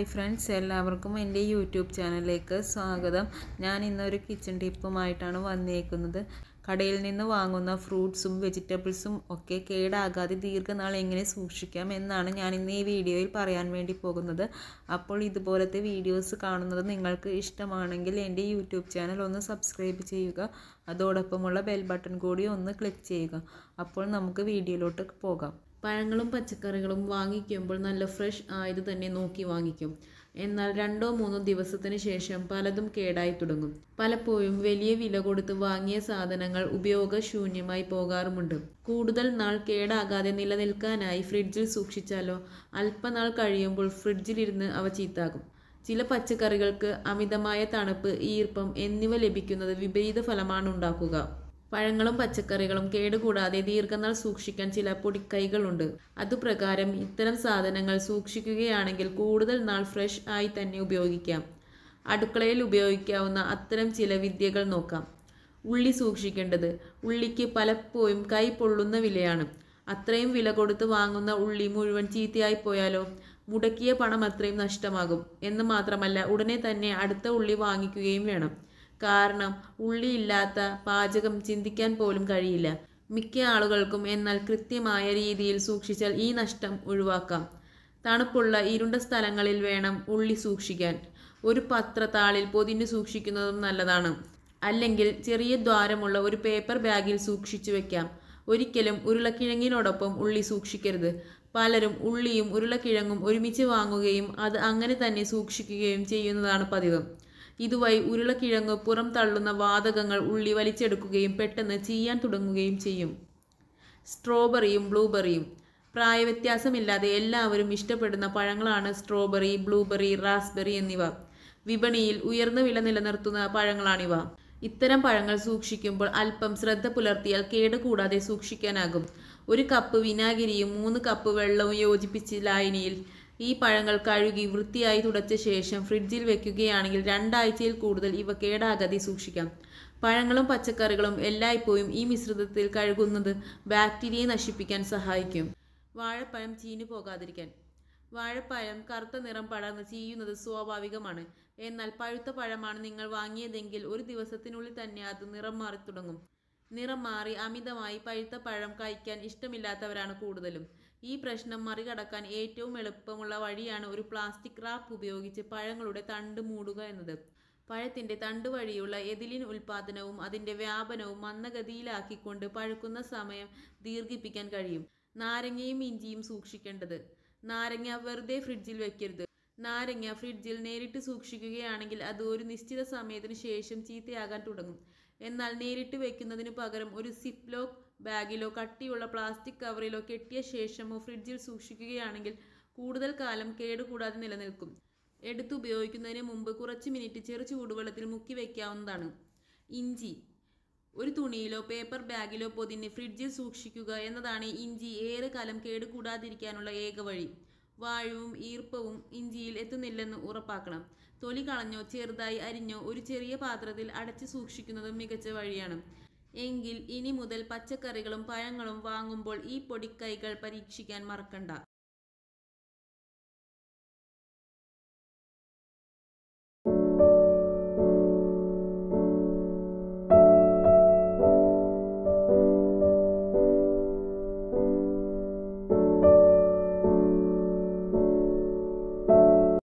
Hi friends എല്ലാവർക്കും എന്റെ YouTube ചാനലിലേക്ക് സ്വാഗതം. ഞാൻ ഇന്നൊരു കിച്ചൺ ടിപ്പുമായിട്ടാണ് വന്നേക്കുന്നത്. കടയിൽ നിന്ന് വാങ്ങുന്ന ഫ്രൂട്ട്സും വെജിറ്റബിൾസും ഒക്കെ കേടാകാതെ ദീർഘനാൾ എങ്ങനെ സൂക്ഷിക്കാം എന്നാണ് ഞാൻ ഇന്ന് ഈ വീഡിയോയിൽ പറയാൻ വേണ്ടി പോകുന്നത്. അപ്പോൾ ഇതുപോലത്തെ വീഡിയോസ് കാണുന്നത് നിങ്ങൾക്ക് ഇഷ്ടമാണെങ്കിൽ എന്റെ യൂട്യൂബ് ചാനൽ ഒന്ന് സബ്സ്ക്രൈബ് ചെയ്യുക. അതോടൊപ്പമുള്ള ബെൽ ബട്ടൺ കൂടി ഒന്ന് ക്ലിക്ക് ചെയ്യുക. അപ്പോൾ നമുക്ക് വീഡിയോയിലോട്ട് പോകാം. പഴങ്ങളും പച്ചക്കറികളും വാങ്ങിക്കുമ്പോൾ നല്ല ഫ്രഷ് ആയത് തന്നെ നോക്കി വാങ്ങിക്കും. എന്നാൽ രണ്ടോ മൂന്നോ ദിവസത്തിന് ശേഷം പലതും കേടായി തുടങ്ങും. പലപ്പോഴും വലിയ വില കൊടുത്ത് വാങ്ങിയ സാധനങ്ങൾ ഉപയോഗശൂന്യമായി പോകാറുമുണ്ട്. കൂടുതൽ നാൾ കേടാകാതെ നിലനിൽക്കാനായി ഫ്രിഡ്ജിൽ സൂക്ഷിച്ചാലോ അല്പനാൾ കഴിയുമ്പോൾ ഫ്രിഡ്ജിലിരുന്ന് അവ ചീത്താകും. ചില പച്ചക്കറികൾക്ക് അമിതമായ തണുപ്പ് ഈർപ്പം എന്നിവ ലഭിക്കുന്നത് വിപരീത ഫലമാണ് ഉണ്ടാക്കുക. പഴങ്ങളും പച്ചക്കറികളും കേടുകൂടാതെ ദീർഘനാൾ സൂക്ഷിക്കാൻ ചില പൊടിക്കൈകളുണ്ട്. അതുപ്രകാരം ഇത്തരം സാധനങ്ങൾ സൂക്ഷിക്കുകയാണെങ്കിൽ കൂടുതൽ നാൾ ഫ്രഷ് ആയി തന്നെ ഉപയോഗിക്കാം. അടുക്കളയിൽ ഉപയോഗിക്കാവുന്ന അത്തരം ചില വിദ്യകൾ നോക്കാം. ഉള്ളി സൂക്ഷിക്കേണ്ടത് ഉള്ളിക്ക് പലപ്പോഴും കൈ പൊള്ളുന്ന വിലയാണ്. അത്രയും വില കൊടുത്ത് വാങ്ങുന്ന ഉള്ളി മുഴുവൻ ചീത്തയായി പോയാലോ? മുടക്കിയ പണം അത്രയും നഷ്ടമാകും. എന്ന് മാത്രമല്ല ഉടനെ തന്നെ അടുത്ത ഉള്ളി വാങ്ങിക്കുകയും വേണം. കാരണം ഉള്ളിയില്ലാത്ത പാചകം ചിന്തിക്കാൻ പോലും കഴിയില്ല. മിക്ക ആളുകൾക്കും എന്നാൽ കൃത്യമായ രീതിയിൽ സൂക്ഷിച്ചാൽ ഈ നഷ്ടം ഒഴിവാക്കാം. തണുപ്പുള്ള ഇരുണ്ട സ്ഥലങ്ങളിൽ വേണം ഉള്ളി സൂക്ഷിക്കാൻ. ഒരു പത്രത്താളിൽ പൊതിഞ്ഞു സൂക്ഷിക്കുന്നതും നല്ലതാണ്. അല്ലെങ്കിൽ ചെറിയ ദ്വാരമുള്ള ഒരു പേപ്പർ ബാഗിൽ സൂക്ഷിച്ചു വെക്കാം. ഒരിക്കലും ഉരുളക്കിഴങ്ങിനോടൊപ്പം ഉള്ളി സൂക്ഷിക്കരുത്. പലരും ഉള്ളിയും ഉരുളക്കിഴങ്ങും ഒരുമിച്ച് വാങ്ങുകയും അത് അങ്ങനെ തന്നെ സൂക്ഷിക്കുകയും ചെയ്യുന്നതാണ് പതിവ്. ഇതുവഴി ഉരുളക്കിഴങ്ങ് പുറം തള്ളുന്ന വാതകങ്ങൾ ഉള്ളി വലിച്ചെടുക്കുകയും പെട്ടെന്ന് ചീയാൻ തുടങ്ങുകയും ചെയ്യും. സ്ട്രോബെറിയും ബ്ലൂബെറിയും. പ്രായവ്യത്യാസമില്ലാതെ എല്ലാവരും ഇഷ്ടപ്പെടുന്ന പഴങ്ങളാണ് സ്ട്രോബെറി ബ്ലൂബെറി റാസ്ബെറി എന്നിവ. വിപണിയിൽ ഉയർന്ന വില നിലനിർത്തുന്ന പഴങ്ങളാണിവ. ഇത്തരം പഴങ്ങൾ സൂക്ഷിക്കുമ്പോൾ അല്പം ശ്രദ്ധ പുലർത്തിയാൽ കേട് കൂടാതെ സൂക്ഷിക്കാനാകും. ഒരു കപ്പ് വിനാഗിരിയും മൂന്ന് കപ്പ് വെള്ളവും യോജിപ്പിച്ച് ലായനിയിൽ ഈ പഴങ്ങൾ കഴുകി വൃത്തിയായി തുടച്ച ശേഷം ഫ്രിഡ്ജിൽ വെക്കുകയാണെങ്കിൽ രണ്ടാഴ്ചയിൽ കൂടുതൽ ഇവ കേടാകാതെ സൂക്ഷിക്കാം. പഴങ്ങളും പച്ചക്കറികളും എല്ലായ്പ്പോഴും ഈ മിശ്രിതത്തിൽ കഴുകുന്നത് ബാക്ടീരിയയെ നശിപ്പിക്കാൻ സഹായിക്കും. വാഴപ്പഴം ചീഞ്ഞു പോകാതിരിക്കാൻ. വാഴപ്പഴം കറുത്ത നിറം പടർന്ന് ചീയുന്നത് സ്വാഭാവികമാണ്. എന്നാൽ പഴുത്ത പഴമാണ് നിങ്ങൾ വാങ്ങിയതെങ്കിൽ ഒരു ദിവസത്തിനുള്ളിൽ തന്നെ അത് നിറം മാറി തുടങ്ങും. നിറം മാറി അമിതമായി പഴുത്ത പഴം കഴിക്കാൻ ഇഷ്ടമില്ലാത്തവരാണ് കൂടുതലും. ഈ പ്രശ്നം മറികടക്കാൻ ഏറ്റവും എളുപ്പമുള്ള വഴിയാണ് ഒരു പ്ലാസ്റ്റിക് റാപ്പ് ഉപയോഗിച്ച് പഴങ്ങളുടെ തണ്ട് മൂടുക എന്നത്. പഴത്തിന്റെ തണ്ട് വഴിയുള്ള എതിലിൻ ഉൽപാദനവും അതിന്റെ വ്യാപനവും മന്ദഗതിയിലാക്കിക്കൊണ്ട് പഴുക്കുന്ന സമയം ദീർഘിപ്പിക്കാൻ കഴിയും. നാരങ്ങയും ഇഞ്ചിയും സൂക്ഷിക്കേണ്ടത്. നാരങ്ങ വെറുതെ ഫ്രിഡ്ജിൽ വെക്കരുത്. നാരങ്ങ ഫ്രിഡ്ജിൽ നേരിട്ട് സൂക്ഷിക്കുകയാണെങ്കിൽ അത് ഒരു നിശ്ചിത സമയത്തിന് ശേഷം ചീത്തയാകാൻ തുടങ്ങും. എന്നാൽ നേരിട്ട് വെക്കുന്നതിന് പകരം ഒരു സിപ്പ് ലോക്ക് ബാഗിലോ കട്ടിയുള്ള പ്ലാസ്റ്റിക് കവറിലോ കെട്ടിയ ശേഷമോ ഫ്രിഡ്ജിൽ സൂക്ഷിക്കുകയാണെങ്കിൽ കൂടുതൽ കാലം കേടുകൂടാതെ നിലനിൽക്കും. എടുത്ത് ഉപയോഗിക്കുന്നതിന് മുമ്പ് കുറച്ച് മിനിറ്റ് ചെറു ചൂടുവെള്ളത്തിൽ മുക്കി വയ്ക്കാവുന്നതാണ് ഇഞ്ചി. ഒരു തുണിയിലോ പേപ്പർ ബാഗിലോ പൊതിഞ്ഞ് ഫ്രിഡ്ജിൽ സൂക്ഷിക്കുക എന്നതാണ് ഇഞ്ചി ഏറെ കാലം കേടുകൂടാതിരിക്കാനുള്ള ഏക വഴി. വായുവും ഈർപ്പവും ഇഞ്ചിയിൽ എത്തുന്നില്ലെന്ന് ഉറപ്പാക്കണം. തൊലി കളഞ്ഞോ ചെറുതായി അരിഞ്ഞോ ഒരു ചെറിയ പാത്രത്തിൽ അടച്ചു സൂക്ഷിക്കുന്നതും മികച്ച വഴിയാണ്. എങ്കിൽ ഇനി മുതൽ പച്ചക്കറികളും പഴങ്ങളും വാങ്ങുമ്പോൾ ഈ പൊടിക്കൈകൾ പരീക്ഷിക്കാൻ മറക്കണ്ട.